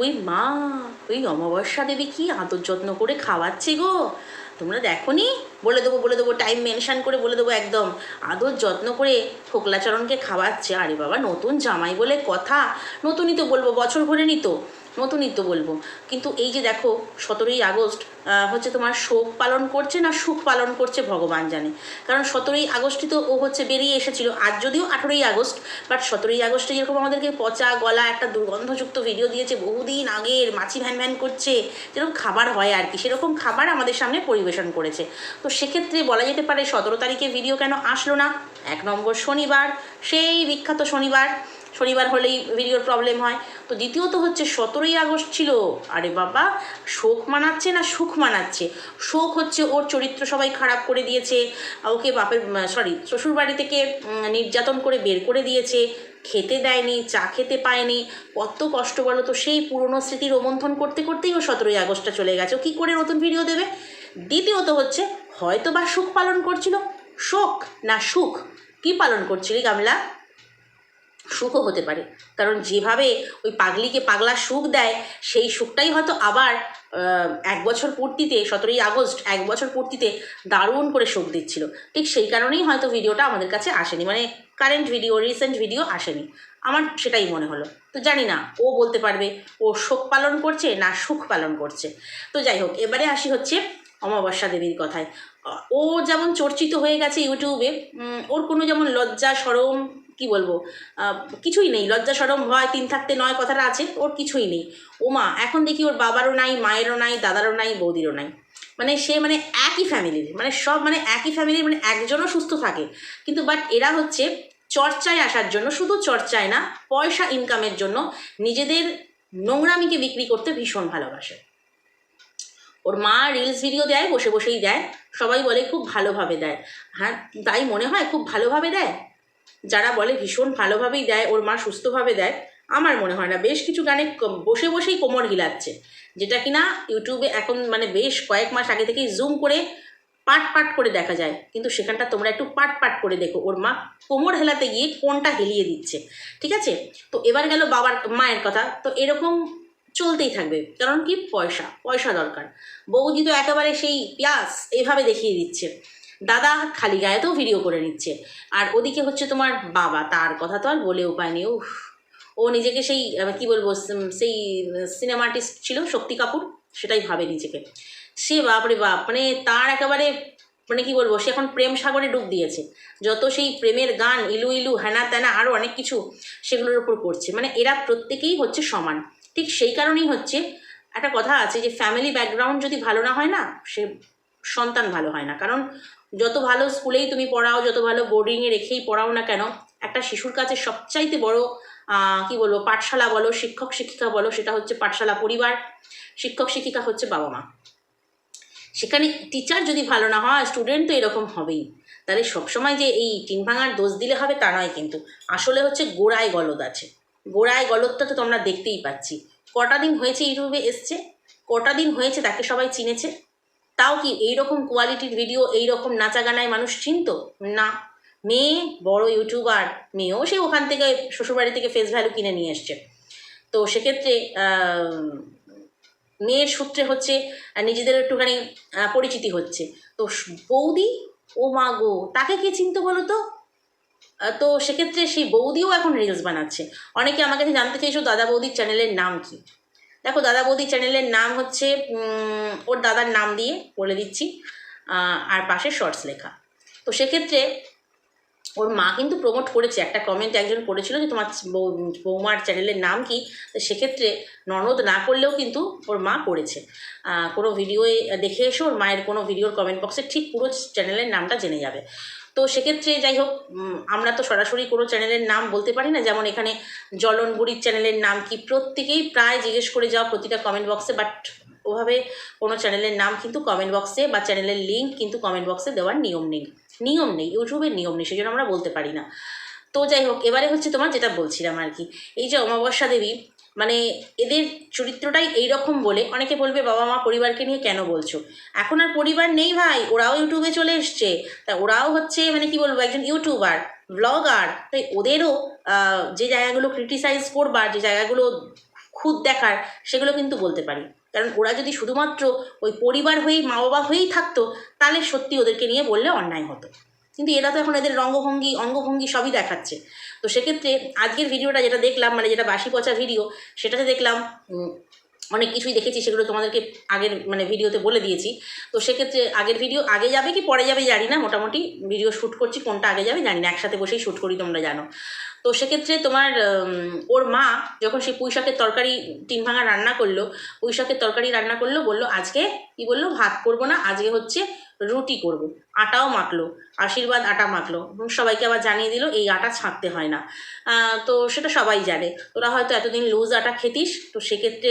ওই মা, ওই অমাবস্যা দেবী কি আদর যত্ন করে খাওয়াচ্ছি গো? তোমরা দেখো নি, বলে দেবো বলে দেবো টাইম মেনশান করে বলে দেবো একদম। আদর যত্ন করে ফোকলাচরণকে খাওয়াচ্ছে। আরে বাবা, নতুন জামাই বলে কথা। নতুনই তো বলব, বছর ভরে নি তো নতুনই তো বলব। কিন্তু এই যে দেখো, সতেরোই আগস্ট হচ্ছে তোমার শোক পালন করছে না সুখ পালন করছে ভগবান জানে। কারণ সতেরোই আগস্টই তো ও হচ্ছে বেরিয়ে এসেছিল। আজ যদিও আঠেরোই আগস্ট বাট সতেরোই আগস্টে যেরকম আমাদেরকে পচা গলা একটা দুর্গন্ধযুক্ত ভিডিও দিয়েছে, বহুদিন আগের মাছি ভ্যান ভ্যান করছে, যেরকম খাবার হয় আর কি, সেরকম খাবার আমাদের সামনে পরিবেশন করেছে। তো সেক্ষেত্রে বলা যেতে পারে সতেরো তারিখে ভিডিও কেন আসলো না? এক নম্বর শনিবার, সেই বিখ্যাত শনিবার। শনিবার হলেই ভিডিওর প্রবলেম হয়। তো দ্বিতীয়ত হচ্ছে সতেরোই আগস্ট ছিল। আরে বাবা, শোক মানাচ্ছে না সুখ মানাচ্ছে? শোক হচ্ছে ওর চরিত্র সবাই খারাপ করে দিয়েছে, ওকে বাপের সরি শ্বশুরবাড়ি থেকে নির্যাতন করে বের করে দিয়েছে, খেতে দেয়নি, চা খেতে পায়নি। কত কষ্ট বলো তো, সেই পুরনো স্মৃতি রোমন্থন করতে করতেই ও সতেরোই আগস্টটা চলে গেছে। ও কী করে নতুন ভিডিও দেবে? দ্বিতীয়ত হচ্ছে হয়তো বা সুখ পালন করছিল। শোক না সুখ, কি পালন করছিলি গামলা? সুখও হতে পারে। কারণ যেভাবে ওই পাগলিকে পাগলা সুখ দেয়, সেই সুখটাই হয়তো আবার এক বছর পূর্তিতে, সতেরোই আগস্ট, এক বছর পূর্তিতে দারুণ করে সুখ দিচ্ছিল। ঠিক সেই কারণেই হয়তো ভিডিওটা আমাদের কাছে আসেনি। মানে কারেন্ট ভিডিও রিসেন্ট ভিডিও আসেনি। আমার সেটাই মনে হলো। তো জানি না, ও বলতে পারবে, ও শোক পালন করছে না সুখ পালন করছে। তো যাই হোক, এবারে আসি হচ্ছে অমাবস্যা দেবীর কথায়। ও যেমন চর্চিত হয়ে গেছে ইউটিউবে ওর কোনো যেমন লজ্জা, সরম কি বলব? কিছুই নেই। লজ্জা সরম হয়, তিন থাকতে নয় কথাটা আছে, ওর কিছুই নেই। ও মা, এখন দেখি ওর বাবারও নাই, মায়েরও নাই, দাদারও নাই, বৌদিরও নাই। মানে সে মানে একই ফ্যামিলির মানে সব মানে একই ফ্যামিলির মানে একজনও সুস্থ থাকে। কিন্তু বাট এরা হচ্ছে চর্চায় আসার জন্য, শুধু চর্চায় না, পয়সা ইনকামের জন্য নিজেদের নোংরামিকে বিক্রি করতে ভীষণ ভালোবাসে। ওর মা রিলস ভিডিও দেয়, বসে বসেই দেয়, সবাই বলে খুব ভালোভাবে দেয়। হ্যাঁ তাই মনে হয় খুব ভালোভাবে দেয়? যারা বলে ভীষণ ভালোভাবেই দেয়, ওর মা সুস্থভাবে দেয়, আমার মনে হয় না। বেশ কিছু গানে বসে বসেই কোমর হিলাচ্ছে। যেটা কিনা ইউটিউবে এখন মানে বেশ কয়েক মাস আগে থেকেই জুম করে পাট পাট করে দেখা যায়। কিন্তু সেখানটা তোমরা একটু পাট পাট করে দেখো। ওর মা কোমর হেলাতে গিয়ে কোনটা হেলিয়ে দিচ্ছে। ঠিক আছে? তো এবার গেল বাবার, মায়ের কথা। তো এরকম চলতেই থাকবে। কারণ কি? পয়সা পয়সা দরকার। বৌদি তো একেবারে সেই পেঁয়াজ এইভাবে দেখিয়ে দিচ্ছে। দাদা খালি গায়েতেও ভিডিও করে নিচ্ছে। আর ওদিকে হচ্ছে তোমার বাবা, তার কথা তো আর বলে উপায় নেই, উফ। ও নিজেকে সেই কি বলব সেই সিনেমা আর্টিস্ট ছিল, শক্তি কাপুর, সেটাই ভাবে নিজেকে। সে বাপরে বাপ মানে তার একেবারে মানে কি বলব, সে এখন প্রেম সাগরে ডুব দিয়েছে। যত সেই প্রেমের গান, ইলু ইলু হ্যানা ত্যানা আরও অনেক কিছু সেগুলোর উপর করছে মানে এরা প্রত্যেকেই হচ্ছে সমান। ঠিক সেই কারণেই হচ্ছে, একটা কথা আছে যে ফ্যামিলি ব্যাকগ্রাউন্ড যদি ভালো না হয় না, সে সন্তান ভালো হয় না। কারণ যত ভালো স্কুলেই তুমি পড়াও, যত ভালো বোর্ডিংয়ে রেখেই পড়াও না কেন, একটা শিশুর কাছে সবচাইতে বড় কি বলব, পাঠশালা বলো, শিক্ষক শিক্ষিকা বলো, সেটা হচ্ছে পাঠশালা পরিবার, শিক্ষক শিক্ষিকা হচ্ছে বাবা মা। সেখানে টিচার যদি ভালো না হয় স্টুডেন্ট তো এরকম হবেই। তাহলে সবসময় যে এই টিন ভাঙার দোষ দিলে হবে তা নয় কিন্তু, আসলে হচ্ছে গোড়ায় গলদ আছে। গোড়ায় গলদটা তো তোমরা দেখতেই পাচ্ছি। কটা দিন হয়েছে ইউটিউবে এসছে? কটা দিন হয়েছে তাকে সবাই চিনেছে? তাও কি এইরকম কোয়ালিটির ভিডিও এইরকম নাচা গানায় মানুষ চিনতো? না। মেয়ে বড় ইউটিউবার মেয়েও সে ওখান থেকে শ্বশুরবাড়ি থেকে ফেস ভ্যালু কিনে নিয়ে এসছে। তো সেক্ষেত্রে মেয়ের সূত্রে হচ্ছে নিজেদের একটুখানি পরিচিতি হচ্ছে। তো বৌদি, ও মা গো, তাকে কে চিনতো বলো তো? তো সেক্ষেত্রে সেই বৌদিও এখন রিলস বানাচ্ছে। অনেকে আমার কাছে জানতে চাইছো দাদা বৌদির চ্যানেলের নাম কি? দেখো, দাদা বৌদির চ্যানেলের নাম হচ্ছে ওর দাদার নাম দিয়ে বলে দিচ্ছি আর পাশে শর্টস লেখা। তো সেক্ষেত্রে ওর মা কিন্তু প্রমোট করেছে, একটা কমেন্ট একজন করেছিল যে তোমার বৌমার চ্যানেলের নাম কি? তো সেক্ষেত্রে ননদ না করলেও কিন্তু ওর মা করেছে। কোনো ভিডিওয়ে দেখে এসো, ওর মায়ের কোনো ভিডিওর কমেন্ট বক্সে ঠিক পুরো চ্যানেলের নামটা জেনে যাবে। তো সেক্ষেত্রে যাই হোক আমরা তো সরাসরি কোনো চ্যানেলের নাম বলতে পারি না। যেমন এখানে জলন বুড়ির চ্যানেলের নাম কি প্রত্যেকেই প্রায় জিজ্ঞেস করে যাওয়া প্রতিটা কমেন্ট বক্সে বাট ওভাবে কোনো চ্যানেলের নাম কিন্তু কমেন্ট বক্সে বা চ্যানেলের লিঙ্ক কিন্তু কমেন্ট বক্সে দেওয়ার নিয়ম নেই। নিয়ম নেই, ইউটিউবের নিয়ম নেই সেই জন্য আমরা বলতে পারি না। তো যাই হোক, এবারে হচ্ছে তোমার যেটা বলছিলাম আর কি, এই যে অমাবস্যা দেবী মানে এদের চরিত্রটাই এই রকম বলে অনেকে বলবে বাবা মা পরিবারকে নিয়ে কেন বলছো? এখন আর পরিবার নেই ভাই, ওরাও ইউটিউবে চলে এসছে। তা ওরাও হচ্ছে মানে কি বলব একজন ইউটিউবার, ব্লগার, তাই ওদেরও যে জায়গাগুলো ক্রিটিসাইজ করবার যে জায়গাগুলো খুদ দেখার, সেগুলো কিন্তু বলতে পারি। কারণ ওরা যদি শুধুমাত্র ওই পরিবার হয়েই মা বাবা হয়েই থাকতো, তাহলে সত্যি ওদেরকে নিয়ে বললে অন্যায় হতো। কিন্তু এরা তো এখন এদের রঙ্গভঙ্গি, অঙ্গভঙ্গি সবই দেখাচ্ছে। তো সেক্ষেত্রে আজকের ভিডিওটা যেটা দেখলাম মানে যেটা বাসি পচা ভিডিও, সেটাতে দেখলাম অনেক কিছুই দেখেছি, সেগুলো তোমাদেরকে আগের মানে ভিডিওতে বলে দিয়েছি। তো সেক্ষেত্রে আগের ভিডিও আগে যাবে কি পরে যাবে জানি না, মোটামুটি ভিডিও শ্যুট করছি, কোনটা আগে যাবে জানি না, একসাথে বসেই শ্যুট করি তোমরা জানো। তো সেক্ষেত্রে তোমার ওর মা যখন সেই পুঁই শাকের তরকারি তিন ভাঙা রান্না করল, পুঁই শাকের তরকারি রান্না করল, বলল, আজকে কি বলল? ভাত করব না, আজকে হচ্ছে রুটি করব। আটাও মাখলো, আশীর্বাদ আটা মাখলো এবং সবাইকে আবার জানিয়ে দিল, এই আটা ছাঁকতে হয় না। তো সেটা সবাই জানে। তোরা হয়তো এতদিন লুজ আটা খেতিস, তো সেক্ষেত্রে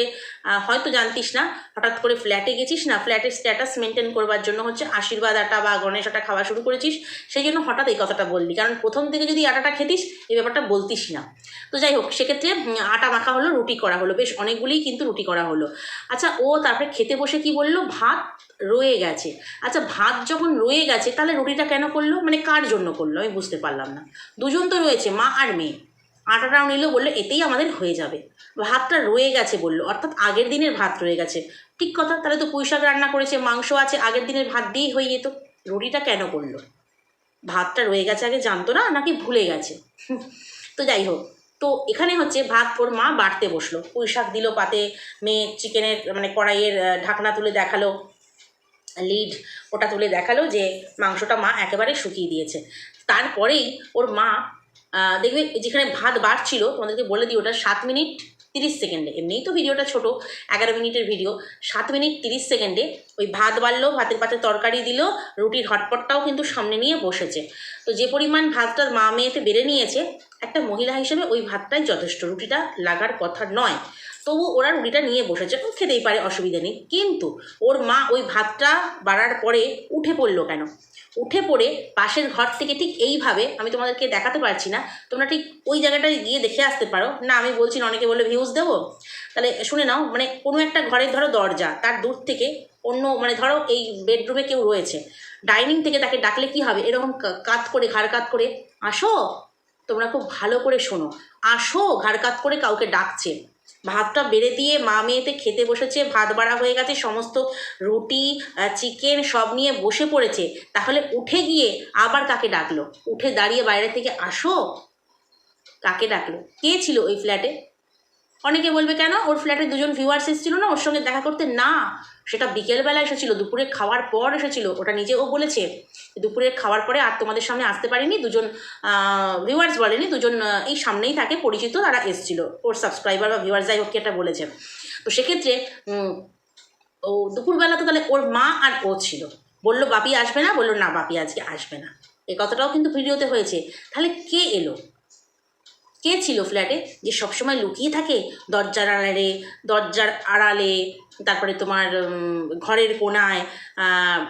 হয়তো জানতিস না। হঠাৎ করে ফ্ল্যাটে গেছিস না ফ্ল্যাটের স্ট্যাটাস মেনটেন করবার জন্য হচ্ছে আশীর্বাদ আটা বা গণেশ আটা খাওয়া শুরু করেছিস। সেই জন্য হঠাৎ এই কথাটা বললি। কারণ প্রথম থেকে যদি আটাটা খেতিস এই ব্যাপারটা বলতিস না। তো যাই হোক, সেক্ষেত্রে আটা মাখা হলো, রুটি করা হলো। বেশ অনেকগুলিই কিন্তু রুটি করা হলো। আচ্ছা ও তারপরে খেতে বসে কি বলল? ভাত রয়ে গেছে। আচ্ছা ভাত যখন রয়ে গেছে, তাহলে রুটিটা কেন করল? মানে কার জন্য করল? আমি বুঝতে পারলাম না। দুজন তো রয়েছে, মা আর মেয়ে। আটাটাও নিল, বলল, এতেই আমাদের হয়ে যাবে। ভাতটা রয়ে গেছে বলল, অর্থাৎ আগের দিনের ভাত রয়ে গেছে। ঠিক কথা, তাহলে তো পুঁই শাক রান্না করেছে, মাংস আছে, আগের দিনের ভাত দিয়েই হয়ে যেত। রুটিটা কেন করল? ভাতটা রয়ে গেছে আগে, জানতো না, নাকি ভুলে গেছে? তো যাই হোক, তো এখানে হচ্ছে ভাত ওর মা বাড়তে বসল। পুঁই শাক দিল পাতে, মেয়ে চিকেনের মানে কড়াইয়ের ঢাকনা তুলে দেখাল। লিড ওটা তুলে দেখাল যে মাংসটা মা একেবারে শুকিয়ে দিয়েছে। তারপরেই ওর মা দেখবে যেখানে ভাত বাড়ছিল, তোমাদেরকে বলে দিই ওটা সাত মিনিট তিরিশ সেকেন্ডে। এমনিই তো ভিডিওটা ছোট, এগারো মিনিটের ভিডিও। সাত মিনিট তিরিশ সেকেন্ডে ওই ভাত বাড়লো, ভাতের পাতে তরকারি দিল, রুটির হটপটটাও কিন্তু সামনে নিয়ে বসেছে। তো যে পরিমাণ ভাতটা মা মেয়েতে বেড়ে নিয়েছে, একটা মহিলা হিসেবে ওই ভাতটাই যথেষ্ট। রুটিটা লাগার কথা নয়। তবু ওরা রুটিটা নিয়ে বসেছে। খেতেই পারে, অসুবিধা নেই। কিন্তু ওর মা ওই ভাতটা বাড়ার পরে উঠে পড়ল কেন? উঠে পড়ে পাশের ঘর থেকে ঠিক এইভাবে, আমি তোমাদেরকে দেখাতে পারছি না, তোমরা ঠিক ওই জায়গাটায় গিয়ে দেখে আসতে পারো। না, আমি বলছি না, অনেকে বলে ভিউজ দেবো। তাহলে শুনে নাও মানে কোনো একটা ঘরের ধরো দরজা, তার দূর থেকে অন্য মানে ধরো এই বেডরুমে কেউ রয়েছে। ডাইনিং থেকে তাকে ডাকলে কি হবে? এরকম কাত করে, ঘাড় কাত করে, আসো, তোমরা খুব ভালো করে শোনো। আসো, ঘাড় কাত করে কাউকে ডাকছে। ভাতটা বেড়ে দিয়ে মা মেয়েতে খেতে বসেছে, ভাত বাড়া হয়ে গেছে, সমস্ত রুটি চিকেন সব নিয়ে বসে পড়েছে। তাহলে উঠে গিয়ে আবার কাকে ডাকলো? উঠে দাঁড়িয়ে বাইরে থেকে আসো? কাকে ডাকলো? কে ছিল ওই ফ্ল্যাটে অনেকে বলবে, কেন? ওর ফ্ল্যাটে দুজন ভিউয়ার্স এসেছিল না, ওর সঙ্গে দেখা করতে? না। সেটা বিকেলবেলা এসেছিল, দুপুরে খাওয়ার পর এসেছিল। ওটা নিজেও বলেছে দুপুরে খাওয়ার পরে আর তোমাদের সামনে আসতে পারেনি। দুজন ভিউয়ার্স বলেনি, দুজন এই সামনেই থাকে পরিচিত, তারা এসেছিল। ওর সাবস্ক্রাইবার বা ভিউয়ার্স যাই হোক কি একটা বলেছে। তো সেক্ষেত্রে ও দুপুরবেলা তো তাহলে ওর মা আর ও ছিল। বলল, বাপি আসবে না? বলল, না, বাপি আজকে আসবে না। এই কথাটাও কিন্তু ভিডিওতে হয়েছে। তাহলে কে এলো? কে ছিল ফ্ল্যাটে যে সবসময় লুকিয়ে থাকে দরজার আড়ালে দরজার আড়ালে, তারপরে তোমার ঘরের কোনায়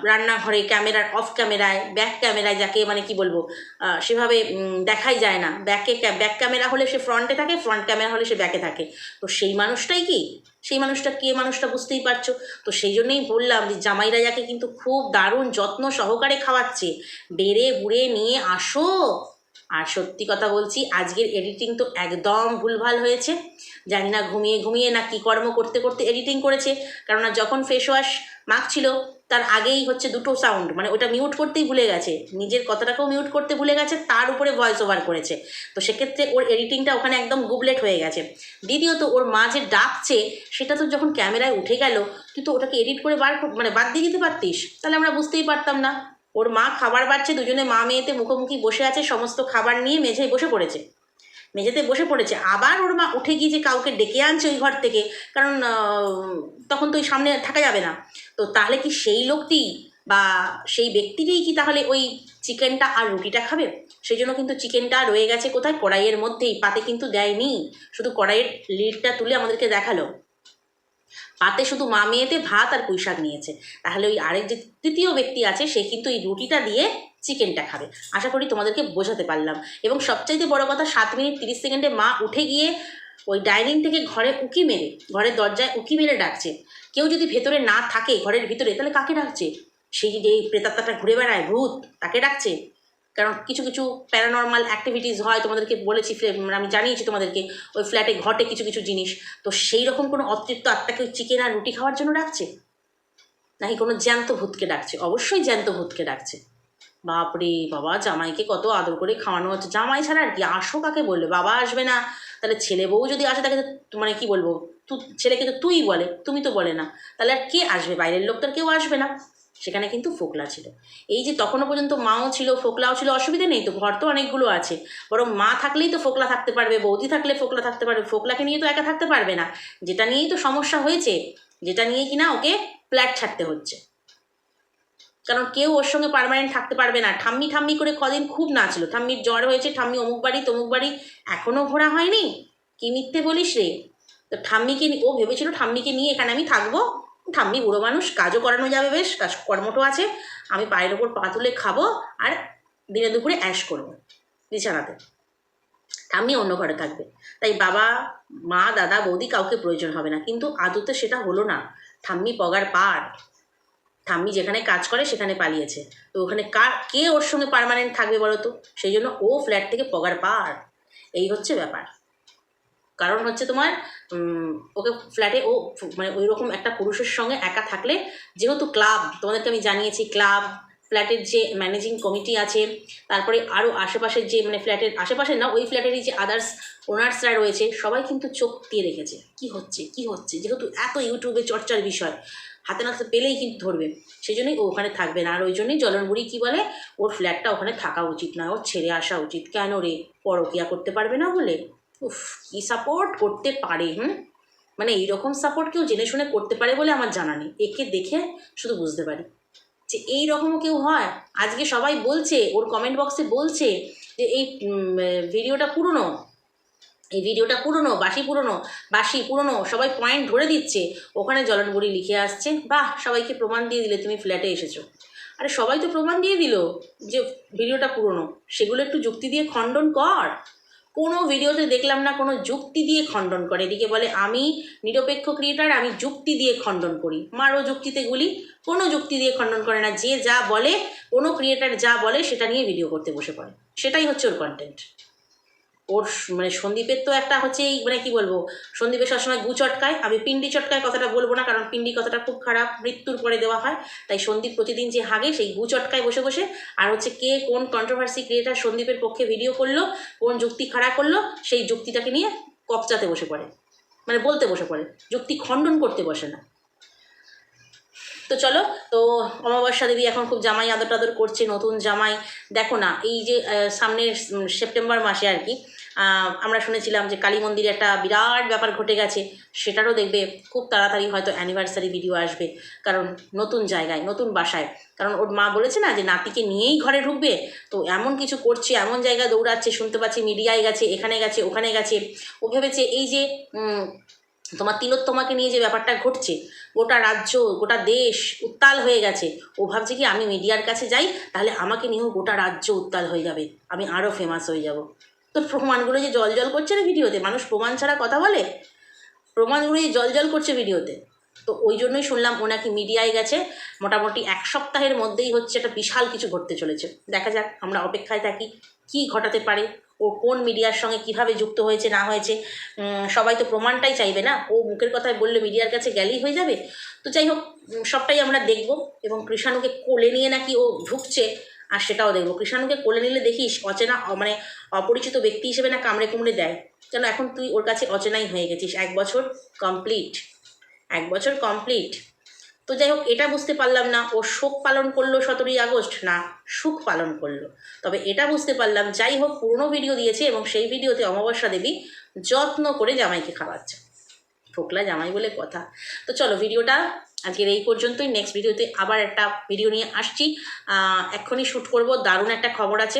রান্নাঘরে ক্যামেরার অফ ক্যামেরায় ব্যাক ক্যামেরায় যাকে মানে কি বলব সেভাবে দেখাই যায় না। ব্যাকে ব্যাক ক্যামেরা হলে সে ফ্রন্টে থাকে ফ্রন্ট ক্যামেরা হলে সে ব্যাকে থাকে। তো সেই মানুষটাই কি? সেই মানুষটা কে মানুষটা বুঝতেই পারছ? তো সেই জন্যেই বললাম যে জামাই রাজাকে কিন্তু খুব দারুণ যত্ন সহকারে খাওয়াচ্ছে, বেড়ে বুড়ে নিয়ে আসো। আর সত্যি কথা বলছি, আজকের এডিটিং তো একদম ভুলভাল হয়েছে। জানি না ঘুমিয়ে ঘুমিয়ে না কী কর্ম করতে করতে এডিটিং করেছে, কেননা যখন ফেস ওয়াশ মাখছিল তার আগেই হচ্ছে দুটো সাউন্ড মানে ওটা মিউট করতেই ভুলে গেছে। নিজের কথাটাকেও মিউট করতে ভুলে গেছে, তার উপরে ভয়েস ওভার করেছে। তো সেক্ষেত্রে ওর এডিটিংটা ওখানে একদম গুবলেট হয়ে গেছে। দ্বিতীয়ত, ওর মা যে ডাকছে, সেটা তো যখন ক্যামেরায় উঠে গেল, তুই তো ওটাকে এডিট করে বার মানে বাদ দিয়ে দিতে পারতিস। তাহলে আমরা বুঝতেই পারতাম না। ওর মা খাবার বাড়ছে দুজনে মা মেয়েতে মুখোমুখি বসে আছে, সমস্ত খাবার নিয়ে মেঝেয় বসে পড়েছে। মেঝেতে বসে পড়েছে। আবার ওর মা উঠে গিয়ে যে কাউকে ডেকে আনছে ওই ঘর থেকে, কারণ তখন তো ওই সামনে থাকা যাবে না। তো তাহলে কি সেই লোকটি বা সেই ব্যক্তিটিই কি তাহলে ওই চিকেনটা আর রুটিটা খাবে? সেই জন্য কিন্তু চিকেনটা রয়ে গেছে কোথায়? কড়াইয়ের মধ্যেই। পাতে কিন্তু দেয়নি। শুধু কড়াইয়ের লিডটা তুলে আমাদেরকে দেখাল। পাতে শুধু মা মেয়েতে ভাত আর পুঁই শাক নিয়েছে। তাহলে ওই আরেক যে তৃতীয় ব্যক্তি আছে, সে কিন্তু এই রুটিটা দিয়ে চিকেনটা খাবে। আশা করি তোমাদেরকে বোঝাতে পারলাম। এবং সবচাইতে বড় কথা, সাত মিনিট তিরিশ সেকেন্ডে মা উঠে গিয়ে ওই ডাইনিং থেকে ঘরে উঁকি মেরে, ঘরের দরজায় উঁকি মেরে ডাকছে। কেউ যদি ভেতরে না থাকে ঘরের ভিতরে, তাহলে কাকে ডাকছে? সেই যে প্রেতাত্মাটা ঘুরে বেড়ায়, ভূত, তাকে ডাকছে? কারণ কিছু কিছু প্যারানর্মাল অ্যাক্টিভিটিস হয়, তোমাদেরকে বলেছি আমি জানিয়েছি তোমাদেরকে, ওই ফ্ল্যাটে ঘটে কিছু কিছু জিনিস। তো সেই রকম কোনো অতৃপ্ত আত্মাকে ওই চিকেন আর রুটি খাওয়ার জন্য ডাকছে? নাকি কোনো জ্যান্ত ভূতকে ডাকছে? অবশ্যই জ্যান্ত ভূতকে ডাকছে। বাপরে বাবা, জামাইকে কত আদর করে খাওয়ানো হচ্ছে। জামাই ছাড়া আর কি? আসো কাকে বলবে? বাবা আসবে না। তাহলে ছেলে বউ যদি আসে, তাকে মানে কি বলব? তু ছেলেকে তো তুই বলে, তুমি তো বলে না। তাহলে আর কে আসবে? বাইরের লোক তো আর কেউ আসবে না। সেখানে কিন্তু ফোকলা ছিল। এই যে তখনও পর্যন্ত মাও ছিল, ফোকলাও ছিল, অসুবিধা নেই তো, ঘর তো অনেকগুলো আছে। বরং মা থাকলেই তো ফোকলা থাকতে পারবে, বৌদি থাকলে ফোকলা থাকতে পারবে, ফোকলাকে নিয়ে তো একা থাকতে পারবে না। যেটা নিয়েই তো সমস্যা হয়েছে, যেটা নিয়ে কিনা ওকে ফ্ল্যাট ছাড়তে হচ্ছে। কারণ কেউ ওর সঙ্গে পার্মানেন্ট থাকতে পারবে না। ঠাম্মি ঠাম্মি করে কদিন খুব নাচল। ঠাম্মির জ্বর হয়েছে, ঠাম্মি অমুক বাড়ি, তমুক বাড়ি এখনও ঘোরা হয়নি? কি মিথ্যে বলিস রে? তো ঠাম্মিকে ও ভেবেছিল ঠাম্মিকে নিয়ে এখানে আমি থাকব। ঠাম্মি বুড়ো মানুষ, কাজও করানো যাবে বেশ, কাজ কর্মটো আছে, আমি পায়ের ওপর পা তুলে খাব আর দিনে দুপুরে অ্যাশ করব বিছানাতে। ঠাম্মি অন্য ঘরে থাকবে। তাই বাবা, মা, দাদা, বৌদি কাউকে প্রয়োজন হবে না। কিন্তু আদতে সেটা হলো না। ঠাম্মি পগার পার। ঠাম্মি যেখানে কাজ করে সেখানে পালিয়েছে। তো ওখানে কার, কে ওর সঙ্গে পার্মানেন্ট থাকবে বলো তো? সেই জন্য ও ফ্ল্যাট থেকে পগার পার। এই হচ্ছে ব্যাপার। কারণ হচ্ছে তোমার ওকে ফ্ল্যাটে ও মানে ওই রকম একটা পুরুষের সঙ্গে একা থাকলে, যেহেতু ক্লাব তোমাদেরকে আমি জানিয়েছি ক্লাব ফ্ল্যাটের যে ম্যানেজিং কমিটি আছে, তারপরে আরও আশেপাশের যে মানে ফ্ল্যাটের আশেপাশে না, ওই ফ্ল্যাটেরই যে আদার্স ওনার্সরা রয়েছে, সবাই কিন্তু চোখ দিয়ে রেখেছে কি হচ্ছে কি হচ্ছে, যেহেতু এত ইউটিউবে চর্চার বিষয়, হাতে নাতে পেলেই কিন্তু ধরবে সেই জন্যই ও ওখানে থাকবে না, আর ওই জন্যই জলনবুড়ি কী বলে, ওর ফ্ল্যাটটা ওখানে থাকা উচিত না, ওর ছেড়ে আসা উচিত, কেন রে, পরকিয়া করতে পারবে না বলে? উফ, কী সাপোর্ট করতে পারে, হুম? মানে এইরকম সাপোর্ট কেউ জেনে শুনে করতে পারে বলে আমার জানা নেই। একে দেখে শুধু বুঝতে পারি। যে এই রকমও কেউ হয়? আজকে সবাই বলছে, ওর কমেন্ট বক্সে বলছে যে এই ভিডিওটা পুরনো। এই ভিডিওটা পুরনো, বাসি পুরনো বাসি পুরনো, সবাই পয়েন্ট ধরে দিচ্ছে। ওখানে জলনবুড়ি লিখে আসছে, বাহ, সবাইকে প্রমাণ দিয়ে দিলে তুমি ফ্ল্যাটে এসেছ। আরে সবাই তো প্রমাণ দিয়ে দিল যে ভিডিওটা পুরনো। সেগুলো একটু যুক্তি দিয়ে খণ্ডন কর। কোনো ভিডিওতে দেখলাম না, কোনো যুক্তি দিয়ে খণ্ডন করে। এদিকে বলে, আমি নিরপেক্ষ ক্রিয়েটার আমি যুক্তি দিয়ে খণ্ডন করি। মারও যুক্তিতে গুলি, কোনো যুক্তি দিয়ে খণ্ডন করে না। যে যা বলে, কোনো ক্রিয়েটার যা বলে, সেটা নিয়ে ভিডিও করতে বসে পড়ে। সেটাই হচ্ছে ওর কন্টেন্ট ওর মানে সন্দীপের তো একটা হচ্ছে এই মানে কি বলব, সন্দীপের সবসময় গু চটকায়। আমি পিন্ডি চটকায় কথাটা বলব না, কারণ পিন্ডি কথাটা খুব খারাপ, মৃত্যুর পরে দেওয়া হয়। তাই সন্দীপ প্রতিদিন যে হাগে, সেই গু চটকায় বসে বসে। আর হচ্ছে কে কোন কন্ট্রোভার্সি ক্রিয়েটার সন্দীপের পক্ষে ভিডিও করল, কোন যুক্তি খাড়া করল, সেই যুক্তিটাকে নিয়ে কপচাতে বসে পড়ে। মানে বলতে বসে পড়ে। যুক্তি খণ্ডন করতে বসে না। তো চলো, তো অমাবস্যা দেবী এখন খুব জামাই আদর টাদর করছে, নতুন জামাই। দেখো না, এই যে সামনের সেপ্টেম্বর মাসে আর কি আমরা শুনেছিলাম যে কালী মন্দিরে একটা বিরাট ব্যাপার ঘটে গেছে, সেটারও দেখবে খুব তাড়াতাড়ি হয়তো অ্যানিভার্সারি ভিডিও আসবে, কারণ নতুন জায়গায়, নতুন বাসায়। কারণ ওর মা বলেছে না যে নাতিকে নিয়েই ঘরে ঢুকবে, তো এমন কিছু করছে, এমন জায়গায় দৌড়াচ্ছে, শুনতে পাচ্ছি মিডিয়ায় গেছে, এখানে গেছে, ওখানে গেছে। ও ভেবেছে এই যে তোমার তিলোত্তমাকে নিয়ে যে ব্যাপারটা ঘটছে, গোটা রাজ্য, গোটা দেশ উত্তাল হয়ে গেছে। ও ভাবছে কি, আমি মিডিয়ার কাছে যাই, তাহলে আমাকে নিয়েও গোটা রাজ্য উত্তাল হয়ে যাবে। আমি আরও ফেমাস হয়ে যাব। তো প্রমাণগুলো যে জল জল করছে না ভিডিওতে? মানুষ প্রমাণ ছাড়া কথা বলে? প্রমাণগুলো যে জল জল করছে ভিডিওতে? তো ওই জন্যই শুনলাম ও নাকি মিডিয়ায় গেছে। মোটামুটি এক সপ্তাহের মধ্যেই হচ্ছে একটা বিশাল কিছু ঘটতে চলেছে। দেখা যাক, আমরা অপেক্ষায় থাকি, কি ঘটাতে পারে। ও কোন মিডিয়ার সঙ্গে কীভাবে যুক্ত হয়েছে, না হয়েছে সবাই তো প্রমাণটাই চাইবে না। ও মুখের কথায় বললে মিডিয়ার কাছে গেলেই হয়ে যাবে। তো যাই হোক সবটাই আমরা দেখব এবং কৃষাণুকে কোলে নিয়ে নাকি ও ঢুকছে, আর সেটাও দেখব। কৃষাণুকে কোলে নিলে দেখিস অচেনা মানে অপরিচিত ব্যক্তি হিসেবে না কামড়ে কুমড়ে দেয়। কেন এখন তুই ওর কাছে অচেনাই হয়ে গেছিস? এক বছর কমপ্লিট এক বছর কমপ্লিট তো যাই হোক, এটা বুঝতে পারলাম না, ও শোক পালন করল সতেরোই আগস্ট, না, সুখ পালন করল। তবে এটা বুঝতে পারলাম, যাই হোক, পুরনো ভিডিও দিয়েছে এবং সেই ভিডিওতে অমাবস্যা দেবী যত্ন করে জামাইকে খাওয়াচ্ছে। ফোকলা জামাই বলে কথা। তো চলো, ভিডিওটা আজকের এই পর্যন্তই। নেক্সট ভিডিওতে আবার একটা ভিডিও নিয়ে আসছি। এক্ষুনি শ্যুট করব, দারুণ একটা খবর আছে।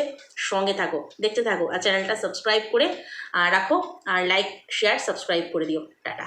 সঙ্গে থাকো, দেখতে থাকো, আর চ্যানেলটা সাবস্ক্রাইব করে রাখো, আর লাইক শেয়ার সাবস্ক্রাইব করে দিও। টাটা।